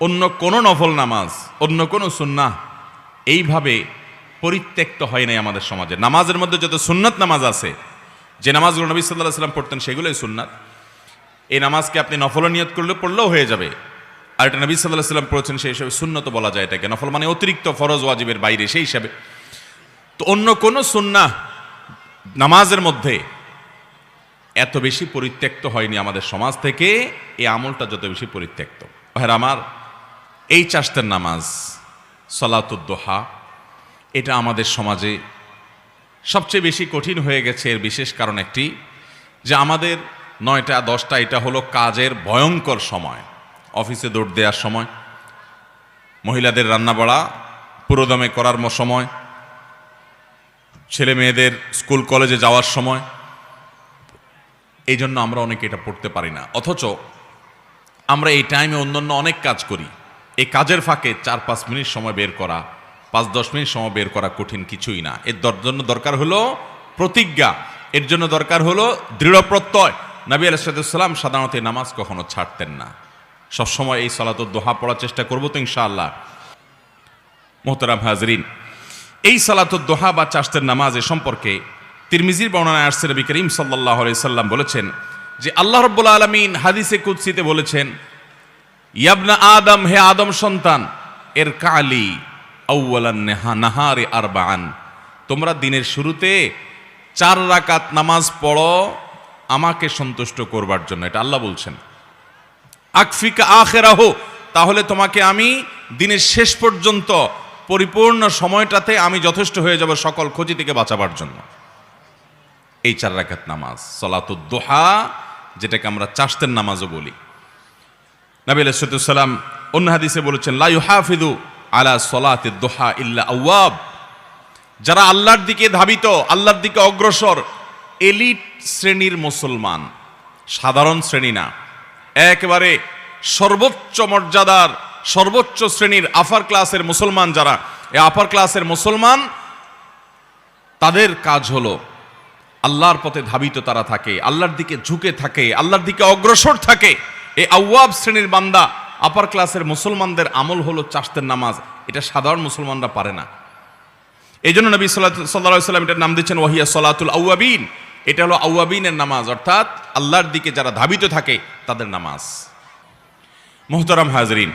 অন্য কোনো নফল নামাজ, অন্য কোনো সুন্নাহ এইভাবে পরিত্যক্ত হয় নাই আমাদের সমাজে। নামাজের মধ্যে যত সুন্নাত নামাজ আছে, যে নামাজগুলো নবী সাল্লাহ সাল্লাম পড়তেন সেগুলোই সুন্নাত। এই নামাজকে আপনি নফল নিয়ত করলে পড়লেও হয়ে যাবে। আর এটা নবী সাল্লাহ সাল্লাম পড়েছেন সেই হিসাবে সুন্নত বলা যায় এটাকে। নফল মানে অতিরিক্ত ফরজ ওয়াজিবের বাইরে সেই হিসাবে। তো অন্য কোনো সুন্নাহ নামাজের মধ্যে এত বেশি পরিত্যক্ত হয়নি আমাদের সমাজ থেকে, এই আমলটা যত বেশি পরিত্যক্ত। ভাইর আমার, এই চাষতের নামাজ সলাতুদ্দোহা এটা আমাদের সমাজে সবচেয়ে বেশি কঠিন হয়ে গেছে। এর বিশেষ কারণ একটি যে আমাদের নয়টা, দশটা, এটা হলো কাজের ভয়ঙ্কর সময়। অফিসে দৌড় দেওয়ার সময়, মহিলাদের রান্না বাড়া, পুরোদমে করার সময়, ছেলে মেয়েদের স্কুল, কলেজে যাওয়ার সময়। এই জন্য আমরা অনেকে এটা পড়তে পারি না। অথচ আমরা এই টাইমে অন্যান্য অনেক কাজ করি। এই কাজের ফাঁকে চার পাঁচ মিনিট সময় বের করা, পাঁচ দশ মিনিট সময় বের করা কঠিন কিছুই না। এর জন্য দরকার হলো প্রতিজ্ঞা। এর জন্য দরকার হলো দৃঢ় প্রত্যয়। নবী আলাইসালাম সাধারণত নামাজ কখনো ছাড়তেন না। সবসময় এই সলাত দোহা পড়ার চেষ্টা করব তো ইনশাআল্লাহ। মোহতারাম হাজরিন, এই সালাতুদ দোহা বা চাষতের নামাজ এ সম্পর্কে তিরমিজির বর্ণনায় আসছে নবী করিম সাল্লাহ সাল্লাম বলেছেন যে আল্লাহ রব্বুল আলমিন হাদিসে কুৎসিতে বলেছেন, ইয়াবনা আদম, হে আদম সন্তান এর কালি আউ্লান নেহা, নাহারে আরবান তোমরা দিনের শুরুতে চার রাকাত নামাজ পড়ো, আমাকে সন্তুষ্ট করবার জন্য। এটা আল্লাহ বলছেন। আকফিকা আখেরাহ, তাহলে তোমাকে আমি দিনের শেষ পর্যন্ত পরিপূর্ণ সময়টাতে আমি যথেষ্ট হয়ে যাব সকল ক্ষতি থেকে বাঁচাবার জন্য। এই চার রাকাত নামাজ, সলাতুদ দোহা যেটাকে আমরা চাষতের নামাজও বলি। নবী আলাইসালাম অন্য হাদিসে বলেছেন, লা হাফিদু আলা সলাতে দোহা ইল্লা আওয়াব। যারা আল্লাহর দিকে ধাবিত, আল্লাহর দিকে অগ্রসর, এলিট শ্রেণির মুসলমান, সাধারণ শ্রেণি না, একেবারে সর্বোচ্চ মর্যাদার, সর্বোচ্চ শ্রেণির আপার ক্লাসের মুসলমান যারা, এই আপার ক্লাসের মুসলমান, তাদের কাজ হলো আল্লাহর পথে ধাবিত তারা থাকে, আল্লাহর দিকে ঝুঁকে থাকে, আল্লাহর দিকে অগ্রসর থাকে। এই আউয়াব শ্রেণির বান্দা আপার ক্লাসের মুসলমানদের আমল হলো চাষতের নামাজ। এটা সাধারণ মুসলমানরা পারে না। এই জন্য নবী সাল্লাহ সাল্লাম এটার নাম দিচ্ছেন, ওয়াহিয়া সলাতুল আউয়াবিন। এটা হলো আউয়াবিনের নামাজ, অর্থাৎ আল্লাহর দিকে যারা ধাবিত থাকে, তাদের নামাজ। মোহতারাম হাজরিন,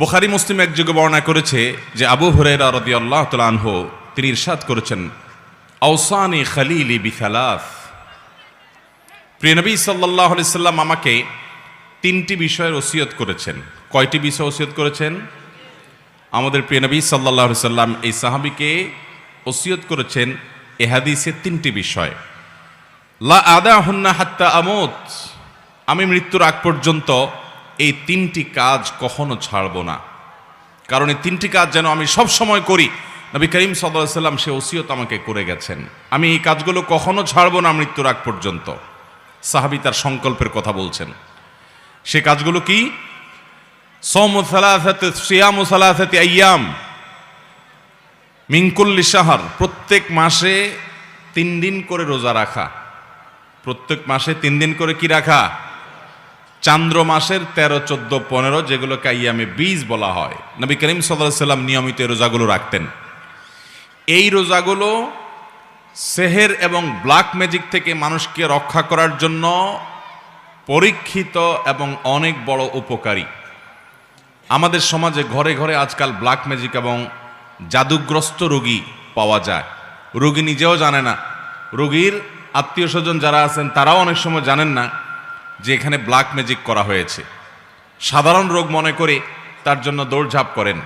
বুখারি, মুসলিম এক যুগে বর্ণনা করেছে যে আবু হুরাইরা রদি আল্লাহ আনহ, তিনি ইরশাদ করেছেন আউসানি খালিলি বিথালাফ প্রিয় নবী সাল্লাহ সাল্লাম আমাকে তিনটি বিষয়ের ওসিয়ত করেছেন। কয়টি বিষয় ওসিয়ত করেছেন? আমাদের প্রিয় নবী সাল্লাহ সাল্লাম এই সাহাবিকে ওসিয়ত করেছেন এ হাদিসে তিনটি বিষয়। লা আদা হন্না হাত্তা আমোদ আমি মৃত্যুর আগ পর্যন্ত এই তিনটি কাজ কখনো ছাড়ব না। কারণ এই তিনটি কাজ যেন আমি সব সময় করি নবী করিম সাল্লাহ সাল্লাম সে ওসিয়ত আমাকে করে গেছেন। আমি এই কাজগুলো কখনো ছাড়বো না মৃত্যুর আগ পর্যন্ত। সাহাবি তার সংকল্পের কথা বলছেন। সে কাজগুলো কি? আয়াম মিঙ্কুল্লি সাহার প্রত্যেক মাসে তিন দিন করে রোজা রাখা। প্রত্যেক মাসে তিন দিন করে কি রাখা? চান্দ্র মাসের তেরো, চোদ্দ, পনেরো, যেগুলোকে আইয়ামে বীজ বলা হয়। নবী করিম সাল্লাহ সাল্লাম নিয়মিত রোজাগুলো রাখতেন। এই রোজাগুলো সেহের এবং ব্ল্যাক ম্যাজিক থেকে মানুষকে রক্ষা করার জন্য পরীক্ষিত এবং অনেক বড় উপকারী। আমাদের সমাজে ঘরে ঘরে আজকাল ব্ল্যাক ম্যাজিক এবং জাদুগ্রস্ত রোগী পাওয়া যায়। রোগী নিজেও জানে না। রোগীর আত্মীয় স্বজন যারা আছেন, তারাও অনেক সময় জানেন না যে এখানে ব্ল্যাক ম্যাজিক করা হয়েছে। সাধারণ রোগ মনে করে তার জন্য দৌড়ঝাঁপ করেন।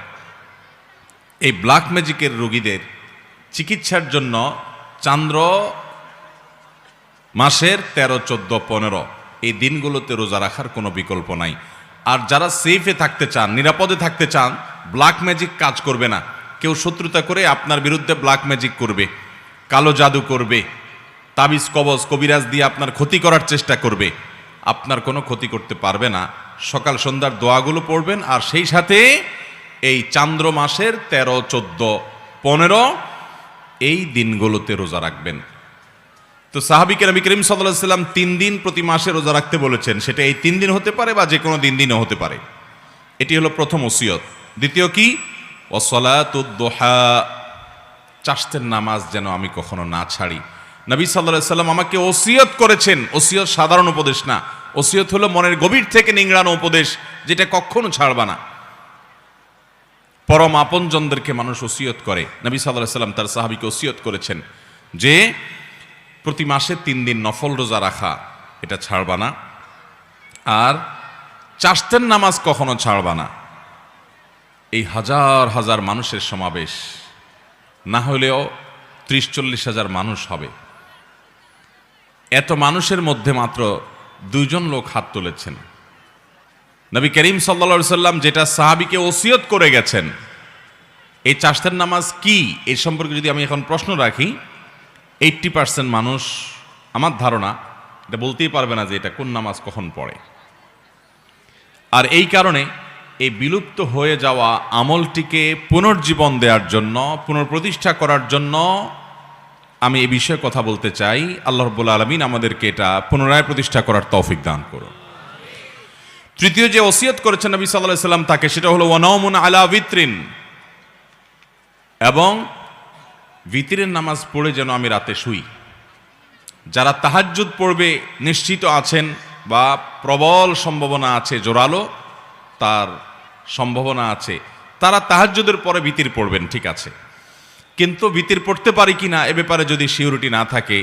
এই ব্ল্যাক ম্যাজিকের রোগীদের চিকিৎসার জন্য চান্দ্র মাসের তেরো, চোদ্দ, পনেরো। এই দিনগুলোতে রোজা রাখার কোনো বিকল্প নাই। আর যারা সেফে থাকতে চান, নিরাপদে থাকতে চান ব্ল্যাক ম্যাজিক কাজ করবে না। কেউ শত্রুতা করে আপনার বিরুদ্ধে ব্ল্যাক ম্যাজিক করবে। কালো জাদু করবে। তাবিজ, কবজ, কবিরাজ দিয়ে আপনার ক্ষতি করার চেষ্টা করবে। আপনার কোনো ক্ষতি করতে পারবে না। সকাল সন্ধ্যার দোয়াগুলো পড়বেন আর সেই সাথে এই চান্দ্র মাসের তেরো, চোদ্দ, পনেরো এই দিনগুলোতে রোজা রাখবেন। তো সাহাবিকে নবী করিম সাল্লাম তিন দিন প্রতি মাসে রোজা রাখতে বলেছেন, সেটা এই তিন দিন হতে পারে বা যে কোনো দিন দিনও হতে পারে। এটি হলো প্রথম ওসিয়ত। দ্বিতীয় কি? ওসলাতুদ্দোহা চাষতের নামাজ যেন আমি কখনো না ছাড়ি। নবী সাল্লাহ সাল্লাম আমাকে ওসিয়ত করেছেন। ওসিয়ত সাধারণ উপদেশ না। ওসিয়ত হলো মনের গভীর থেকে নিংড়ানো উপদেশ, যেটা কখনো ছাড়বা না। পরম আপনজনদেরকে মানুষ ওসিয়ত করে। নবী সাল্লাহ সাল্লাম তার সাহাবিকে ওসিয়ত করেছেন যে, প্রতি মাসে তিন দিন নফল রোজা রাখা, এটা ছাড়বা না। আর চাষতের নামাজ কখনো ছাড়বা না। এই হাজার হাজার মানুষের সমাবেশ, না হলেও ত্রিশ চল্লিশ হাজার মানুষ হবে। এত মানুষের মধ্যে মাত্র দুইজন লোক হাত তুলেছেন। নবী করিম সাল্লা সাল্লাম যেটা সাহাবিকে ওসিয়ত করে গেছেন, এই চাষতের নামাজ কি? এই সম্পর্কে যদি আমি এখন প্রশ্ন রাখি, এইট্টি পার্সেন্ট মানুষ, আমার ধারণা, এটা বলতেই পারবে না যে এটা কোন নামাজ কখন পড়ে। আর এই কারণে এই বিলুপ্ত হয়ে যাওয়া আমলটিকে পুনর্জীবন দেওয়ার জন্য, পুনঃপ্রতিষ্ঠা করার জন্য আমি এ বিষয়ে কথা বলতে চাই। আল্লাহ রব্বুল আলমিন আমাদেরকে এটা পুনরায় প্রতিষ্ঠা করার তৌফিক দান করুন। তৃতীয় যে ওসিয়ত করেছেন নবী সাল্লাহ সাল্লাম তাকে, সেটা হলো ওয়ানাউমুন আলা বিত্রিন এবং ভিতরের নামাজ পড়ে যেন আমি রাতে শুই। যারা তাহাজ্জুদ পড়বে, নিশ্চিত আছেন বা প্রবল সম্ভাবনা আছে জোরালো, তার সম্ভাবনা আছে। তারা তাহাজ্জুদের পরে ভিতির পড়বেন, ঠিক আছে। কিন্তু ভিতির পড়তে পারি কি না এ ব্যাপারে যদি সিউরিটি না থাকে,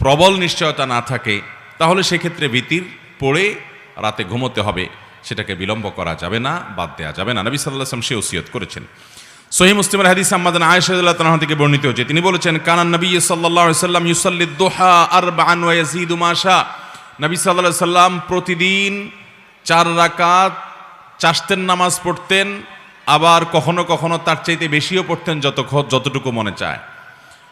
প্রবল নিশ্চয়তা না থাকে, তাহলে সেক্ষেত্রে ভিতির পড়ে রাতে ঘুমোতে হবে, সেটাকে বিলম্ব করা যাবে না, বাদ দেওয়া যাবে না। নবী সাল্লাহ আসলাম সে ওসিয়ত করেছেন। সহি মুসলিমের হাদিস আহমদান আয়েশাদুল্লাহ তালাহ থেকে বর্ণিত হচ্ছে তিনি বলেছেন কানান নবী সাল্লাহ সাল্লাম ইউসাল্লি দোহা আর উমাশা নবী সাল্লাহ সাল্লাম প্রতিদিন চার রাকাত চাষতের নামাজ পড়তেন, আবার কখনো কখনো তার চাইতে বেশিও পড়তেন যত যতটুকু মনে চায়।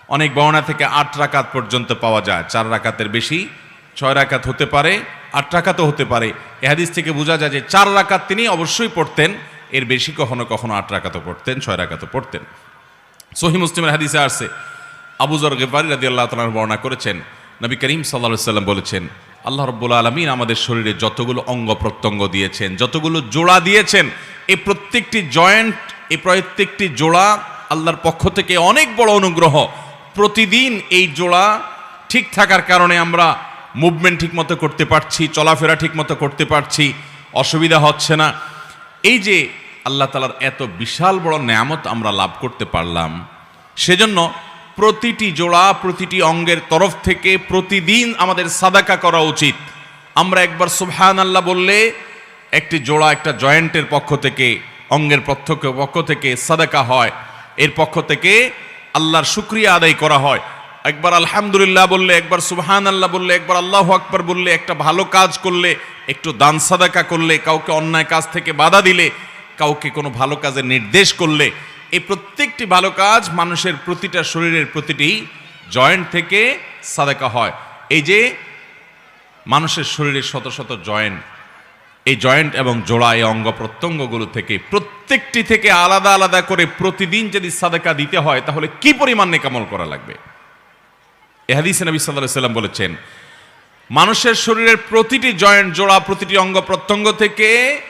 অনেক বর্ণা থেকে আট রাকাত পর্যন্ত পাওয়া যায়, চার রাকাতের বেশি, ছয় রাকাত হতে পারে আট রাকাতও হতে পারে। এ হাদিস থেকে বোঝা যায় যে চার রাকাত তিনি অবশ্যই পড়তেন, এর বেশি কখনো কখনো আট রাকাতও পড়তেন, ছয় রাকাতও পড়তেন। সহি মুসলিমের হাদিসে আসছে আবুজর গেফারি রাদি আল্লাহ তালার বর্ণনা করেছেন, নবী করিম সাল্লা সাল্লাম বলেছেন, আল্লাহ রব্বুল আলমিন আমাদের শরীরে যতগুলো অঙ্গ প্রত্যঙ্গ দিয়েছেন, যতগুলো জোড়া দিয়েছেন এই প্রত্যেকটি জয়েন্ট এই প্রত্যেকটি জোড়া আল্লাহর পক্ষ থেকে অনেক বড় অনুগ্রহ। প্রতিদিন এই জোড়া ঠিক থাকার কারণে আমরা মুভমেন্ট ঠিকমতো করতে পারছি, চলাফেরা ঠিকমতো করতে পারছি, অসুবিধা হচ্ছে না। এই যে আল্লাহ তালার এত বিশাল বড় নেয়ামত আমরা লাভ করতে পারলাম, সেজন্য প্রতিটি জোড়া, প্রতিটি অঙ্গের তরফ থেকে প্রতিদিন আমাদের সাদাকা করা উচিত। আমরা একবার সুবহান আল্লাহ বললে একটি জোড়া একটা জয়েন্টের পক্ষ থেকে, অঙ্গের প্রত্যক্ষ পক্ষ থেকে সাদাকা হয়। এর পক্ষ থেকে আল্লাহর শুক্রিয়া আদায় করা হয়। একবার আলহামদুলিল্লাহ বললে, একবার সুবহান আল্লাহ বললে, একবার আল্লাহ আকবর বললে, একটা ভালো কাজ করলে, একটু দান সাদাকা করলে, কাউকে অন্যায় কাজ থেকে বাধা দিলে, কাউকে কোনো ভালো কাজের নির্দেশ করলে, এই প্রত্যেকটি ভালো কাজ মানুষের প্রতিটা শরীরের প্রতিটি জয়েন্ট থেকে সাদাকা হয়। এই যে মানুষের শরীরের শত শত জয়েন্ট, এই জয়েন্ট এবং জোড়া, এই অঙ্গ প্রত্যঙ্গগুলো থেকে প্রত্যেকটি থেকে আলাদা আলাদা করে প্রতিদিন যদি সাদাকা দিতে হয়, তাহলে কি পরিমাণ নেকামল করা লাগবে? এহাদিসে নবী সাল্লাহ সাল্লাম বলেছেন, মানুষের শরীরের প্রতিটি জয়েন্ট জোড়া, প্রতিটি অঙ্গ প্রত্যঙ্গ থেকে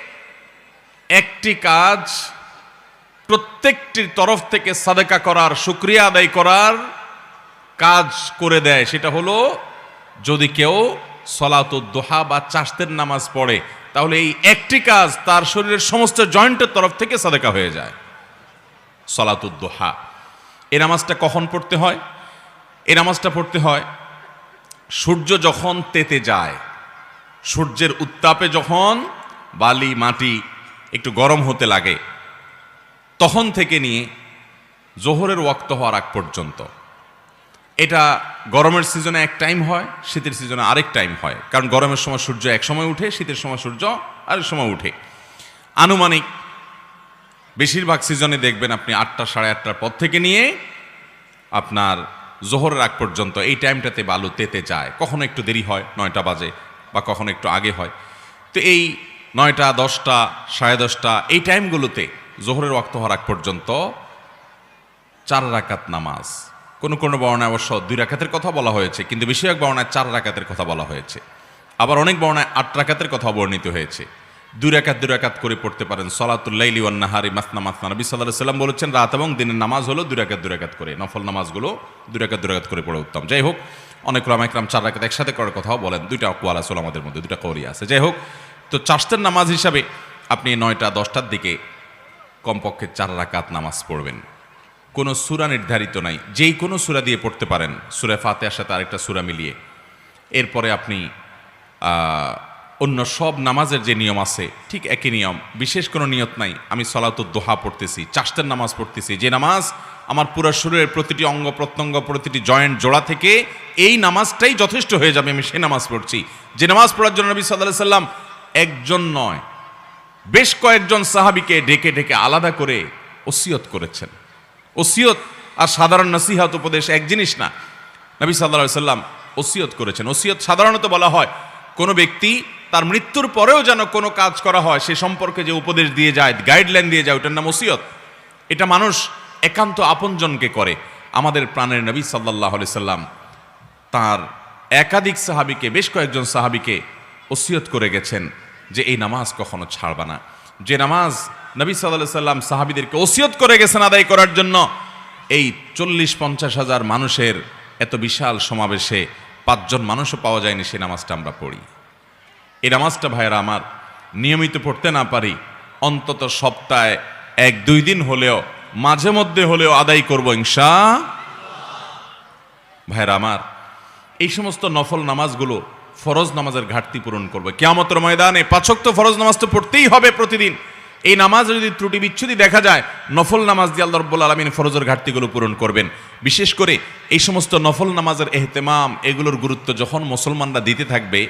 একটি কাজ, প্রত্যেকটির তরফ থেকে সাদেকা করার, শুক্রিয়া আদায় করার কাজ করে দেয়। সেটা হলো, যদি কেউ সলাত সলাতুদ্দোহা বা চাষতের নামাজ পড়ে, তাহলে এই একটি কাজ তার শরীরের সমস্ত জয়েন্টের তরফ থেকে সাদেকা হয়ে যায়। সলাতুদ্দোহা এই নামাজটা কখন পড়তে হয়? এই নামাজটা পড়তে হয়, সূর্য যখন তেতে যায়, সূর্যের উত্তাপে যখন বালি, মাটি একটু গরম হতে লাগে, তখন থেকে নিয়ে জোহরের ওয়াক্ত হওয়ার আগ পর্যন্ত। এটা গরমের সিজনে এক টাইম হয়, শীতের সিজনে আরেক টাইম হয়। কারণ গরমের সময় সূর্য এক সময় উঠে, শীতের সময় সূর্য আরেক সময় উঠে। আনুমানিক বেশিরভাগ সিজনে দেখবেন আপনি আটটা, সাড়ে আটটার পর থেকে নিয়ে আপনার জোহরের আগ পর্যন্ত এই টাইমটাতে বালু তেতে যায়। কখনো একটু দেরি হয়, নয়টা বাজে, বা কখনো একটু আগে হয়। তো এই নয়টা, দশটা, সাড়ে দশটা, এই টাইমগুলোতে জোহরের ওয়াক্ত হওয়ার আগ পর্যন্ত চার রাকাত নামাজ। কোনো কোনো বর্ণায় অবশ্য দুই রাকাতের কথা বলা হয়েছে, কিন্তু বেশিরভাগ বর্ণায় চার রাকাতের কথা বলা হয়েছে। আবার অনেক বর্ণায় আট রাকাতের কথা বর্ণিত হয়েছে। দুই রাকাত দুই রাকাত করে পড়তে পারেন। সলাতুল্লাইলি ওয়ান্নাহারি মাসনা মাসনা। নবী সাল্লাহ সাল্লাম বলেছেন, রাত এবং দিনের নামাজ হলো দুই রাকাত দুই রাকাত করে। নফল নামাজগুলো দুই রাকাত দুই রাকাত করে পড়ে উত্তম। যাই হোক, অনেক রামাইকরাম চার রাকাত একসাথে করার কথাও বলেন। দুইটা অকুয়াল আসল আমাদের মধ্যে, দুইটা কৌরি আছে। যাই হোক, তো চাষতের নামাজ হিসাবে আপনি নয়টা, দশটার দিকে কমপক্ষে চার রাকাত নামাজ পড়বেন। কোনো সুরা নির্ধারিত নাই। যেই কোনো সুরা দিয়ে পড়তে পারেন। সুরা ফাতেহার সাথে আরেকটা সুরা মিলিয়ে। এরপরে আপনি অন্য সব নামাজের যে নিয়ম আছে, ঠিক একই নিয়ম। বিশেষ কোনো নিয়ত নাই। আমি সলাতুর দোহা পড়তেছি চাষতের নামাজ পড়তেছি। যে নামাজ আমার পুরো শরীরের প্রতিটি অঙ্গ, প্রত্যঙ্গ, প্রতিটি জয়েন্ট জোড়া থেকে এই নামাজটাই যথেষ্ট হয়ে যাবে, আমি সে নামাজ পড়ছি। যে নামাজ পড়ার জন্য নবী সাল্লাহ সাল্লাম একজন নয়, বেশ কয়েকজন সাহাবিকে ডেকে ডেকে আলাদা করে ওসিয়ত করেছেন। ওসিয়ত আর সাধারণ নসিহাত উপদেশ এক জিনিস না। নবী সাল্লাহ সাল্লাম ওসিয়ত করেছেন। ওসিয়ত সাধারণত বলা হয় কোনো ব্যক্তি তার মৃত্যুর পরেও যেন কোনো কাজ করা হয়, সে সম্পর্কে যে উপদেশ দিয়ে যায় গাইডলাইন দিয়ে যায়, ওটার নাম ওসিয়ত। এটা মানুষ একান্ত আপনজনকে করে। আমাদের প্রাণের নবী সাল্লাহ সাল্লাম তার একাধিক সাহাবিকে, বেশ কয়েকজন সাহাবিকে ওসিয়ত করে গেছেন যে এই নামাজ কখনো ছাড়বা না। যে নামাজ নবী সাল্লাহ সাল্লাম সাহাবিদেরকে ওসিয়ত করে গেছেন আদায় করার জন্য, এই চল্লিশ পঞ্চাশ হাজার মানুষের এত বিশাল সমাবেশে পাঁচজন মানুষও পাওয়া যায়নি সে নামাজটা আমরা পড়ি। এই নামাজটা ভাইয়েরা আমার নিয়মিত পড়তে না পারি, অন্তত সপ্তাহে এক, দুই দিন হলেও, মাঝে মধ্যে হলেও আদায় করব ইনশা ভাইয়েরা আমার, এই সমস্ত নফল নামাজগুলো ফরজ নামাজের ঘাটতি পূরণ করবে। কেয়ামতের ময়দানে পাচক তো ফরজ নামাজ তো পড়তেই হবে প্রতিদিন। এই নামাজে যদি ত্রুটি বিচ্ছুতি দেখা যায়, নফল নামাজ দিয়ে আল্লাহ রব্বুল আলমিন ফরজের ঘাটতিগুলো পূরণ করবেন। বিশেষ করে এই সমস্ত নফল নামাজের এহতেমাম, এগুলোর গুরুত্ব যখন মুসলমানরা দিতে থাকবে,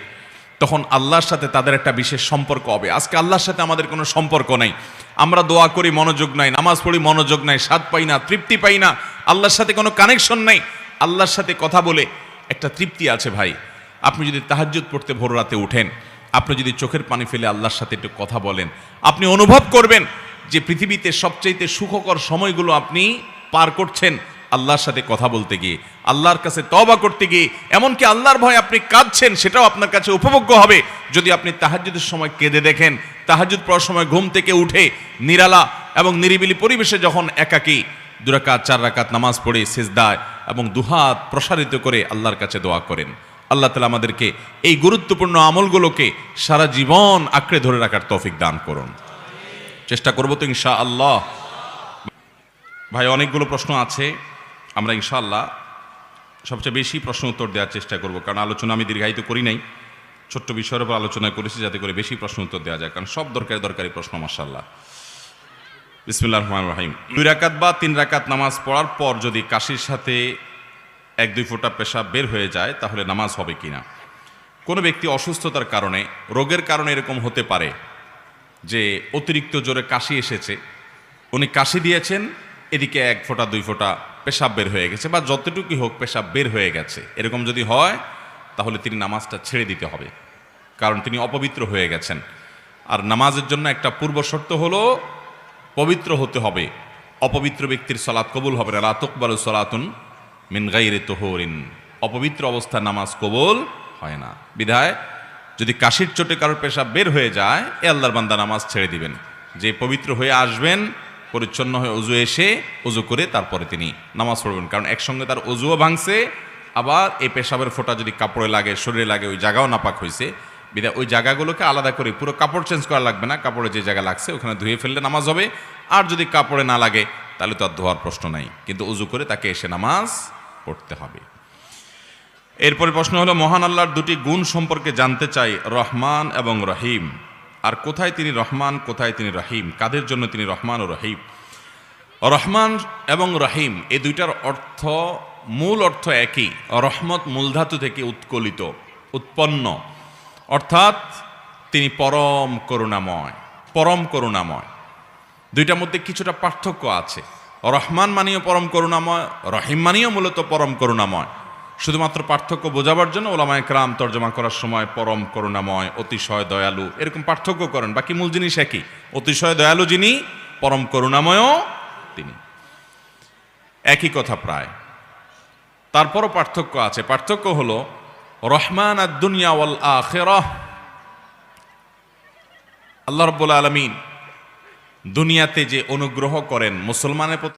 তখন আল্লাহর সাথে তাদের একটা বিশেষ সম্পর্ক হবে। আজকে আল্লাহর সাথে আমাদের কোনো সম্পর্ক নাই। আমরা দোয়া করি, মনোযোগ নাই, নামাজ পড়ি, মনোযোগ নাই, স্বাদ পাই না, তৃপ্তি পাই না, আল্লাহর সাথে কোনো কানেকশন নাই। আল্লাহর সাথে কথা বলে একটা তৃপ্তি আছে ভাই। আপনি যদি তাহাজ্জুদ পড়তে ভোর রাতে উঠেন আপনি যদি চোখের পানি ফেলে আল্লাহর সাথে একটু কথা বলেন, আপনি অনুভব করবেন যে পৃথিবীতে সবচাইতে সুখকর সময়গুলো আপনি পার করছেন আল্লাহর সাথে কথা বলতে গিয়ে। আল্লাহর কাছে তবা করতে গিয়ে, এমনকি আল্লাহর ভয় আপনি কাঁদছেন, সেটাও আপনার কাছে উপভোগ্য হবে। যদি আপনি তাহাজ্জুদের সময় কেঁদে দেখেন, তাহাজ্জুদ পড়ার সময় ঘুম থেকে উঠে নিরালা এবং নিরিবিলি পরিবেশে যখন একাকী, দুরাকাত, চার রাকাত নামাজ পড়ে, সেজদায় এবং দুহাত প্রসারিত করে আল্লাহর কাছে দোয়া করেন। আল্লাহ তালা আমাদেরকে এই গুরুত্বপূর্ণ আমলগুলোকে সারা জীবন আঁকড়ে ধরে রাখার তৌফিক দান করুন। চেষ্টা করব তো ইনশা আল্লাহ ভাই, অনেকগুলো প্রশ্ন আছে। আমরা ইনশাআল্লাহ সবচেয়ে বেশি প্রশ্ন উত্তর দেওয়ার চেষ্টা করব। কারণ আলোচনা আমি দীর্ঘায়িত করি নাই। ছোট্ট বিষয়ের উপর আলোচনা করেছি যাতে করে বেশি প্রশ্ন উত্তর দেওয়া যায়। কারণ সব দরকারি দরকারি প্রশ্ন মাসাল্লাহ বিসমুল্লাহ রহমান রাহিম। দুই রাকাত বা তিন রাকাত নামাজ পড়ার পর যদি কাশির সাথে এক দুই ফোঁটা পেশাব বের হয়ে যায়, তাহলে নামাজ হবে কিনা? কোনো ব্যক্তি অসুস্থতার কারণে, রোগের কারণে এরকম হতে পারে যে অতিরিক্ত জোরে কাশি এসেছে, উনি কাশি দিয়েছেন, এদিকে এক ফোঁটা, দুই ফোঁটা পেশাব বের হয়ে গেছে বা যতটুকুই হোক পেশাব বের হয়ে গেছে। এরকম যদি হয়, তাহলে তিনি নামাজটা ছেড়ে দিতে হবে, কারণ তিনি অপবিত্র হয়ে গেছেন। আর নামাজের জন্য একটা পূর্ব শর্ত হলো, পবিত্র হতে হবে। অপবিত্র ব্যক্তির সলাৎ কবুল হবে না। রাতকবাল সলাতুন মিন গাইরে তোহরিন। অপবিত্র অবস্থায় নামাজ কবুল হয় না। বিধায়, যদি কাশির চোটে কারোর পেশাব বের হয়ে যায়, এ আল্লাহর বান্দা নামাজ ছেড়ে দিবেন। যে পবিত্র হয়ে আসবেন, পরিচ্ছন্ন হয়ে অজু এসে অজু করে তারপরে তিনি নামাজ পড়বেন। কারণ একসঙ্গে তার অজুও ভাঙছে, আবার এই পেশাবের ফোঁটা যদি কাপড়ে লাগে, শরীরে লাগে, ওই জায়গাও নাপাক হয়েছে বিধায় ওই জায়গাগুলোকে আলাদা করে পুরো কাপড় চেঞ্জ করা লাগবে না, কাপড়ে যে জায়গা লাগছে ওখানে ধুয়ে ফেললে নামাজ হবে। আর যদি কাপড়ে না লাগে, তাহলে তো আর ধোয়ার প্রশ্ন নাই। কিন্তু উজু করে তাকে এসে নামাজ পড়তে হবে। এরপরে প্রশ্ন হলো, মহান আল্লাহর দুটি গুণ সম্পর্কে জানতে চাই, রহমান এবং রহিম। আর কোথায় তিনি রহমান, কোথায় তিনি রহিম? কাদের জন্য তিনি রহমান ও রহিম? রহমান এবং রহিম এই দুইটার অর্থ, মূল অর্থ একই। রহমত মূলধাতু থেকে উৎকলিত, উৎপন্ন। অর্থাৎ তিনি পরম করুণাময় পরম করুণাময়। দুইটার মধ্যে কিছুটা পার্থক্য আছে। রহমান মানিও পরম করুণাময়, রহিম মানিও মূলত পরম করুণাময়। শুধুমাত্র পার্থক্য বোঝাবার জন্য ওলামায় ক্রাম তর্জমা করার সময় পরম করুণাময়, অতিশয় দয়ালু, এরকম পার্থক্য করেন। বাকি মূল জিনিস একই। অতিশয় দয়ালু যিনি, পরম করুণাময়ও তিনি। একই কথা প্রায়। তারপরও পার্থক্য আছে। পার্থক্য হলো, রহমান আর দুনিয়া আল্লাহ রব্বুল আলমিন দুনিয়াতে যে অনুগ্রহ করেন মুসলমানের প্রতি